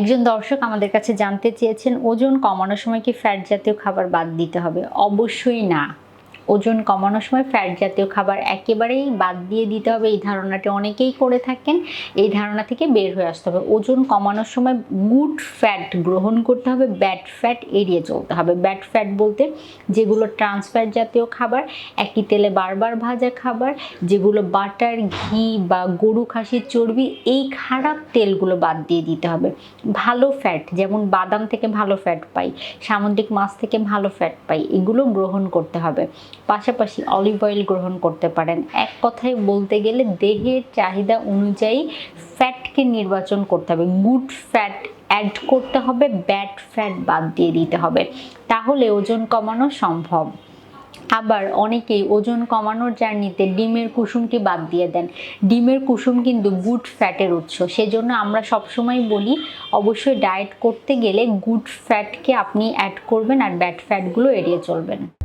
একজন দর্শক আমাদের কাছে জানতে চেয়েছেন, ওজন কমানোর সময় কি ফ্যাট জাতীয় খাবার বাদ দিতে হবে? অবশ্যই না। ওজন কমানোর সময় ফ্যাট জাতীয় খাবার একেবারেই বাদ দিয়ে দিতে হবে। এই ধারণাটি অনেকেই করে থাকেন। এই ধারণা থেকে বের হয়ে আসতে হবে। ওজন কমানোর সময় গুড ফ্যাট গ্রহণ করতে হবে। ব্যাড ফ্যাট এড়িয়ে চলতে হবে। ব্যাড ফ্যাট বলতে যেগুলো ট্রান্সফ্যাট জাতীয় খাবার, একই তেলে বারবার ভাজা খাবার, যেগুলো বাটার ঘি বা গরু খাসির চর্বি, এই খারাপ তেলগুলো বাদ দিয়ে দিতে হবে। ভালো ফ্যাট যেমন বাদাম থেকে ভালো ফ্যাট পাই, সামুদ্রিক মাছ থেকে ভালো ফ্যাট পাই, এগুলো গ্রহণ করতে হবে। পাশাপাশি অলিভ অয়েল গ্রহণ করতে পারেন। এক কথায় বলতে গেলে দেহের চাহিদা অনুযায়ী ফ্যাটকে নির্বাচন করতে হবে। গুড ফ্যাট অ্যাড করতে হবে ব্যাড ফ্যাট বাদ দিয়ে দিতে হবে। তাহলে ওজন কমানো সম্ভব। আবার অনেকেই ওজন কমানোর জার্নিতে ডিমের কুসুমটি বাদ দিয়ে দেন। ডিমের কুসুম কিন্তু গুড ফ্যাটের উৎস। সেজন্য আমরা সবসময় বলি, অবশ্যই ডায়েট করতে গেলে গুড ফ্যাটকে আপনি অ্যাড করবেন আর ব্যাড ফ্যাটগুলো এড়িয়ে চলবেন।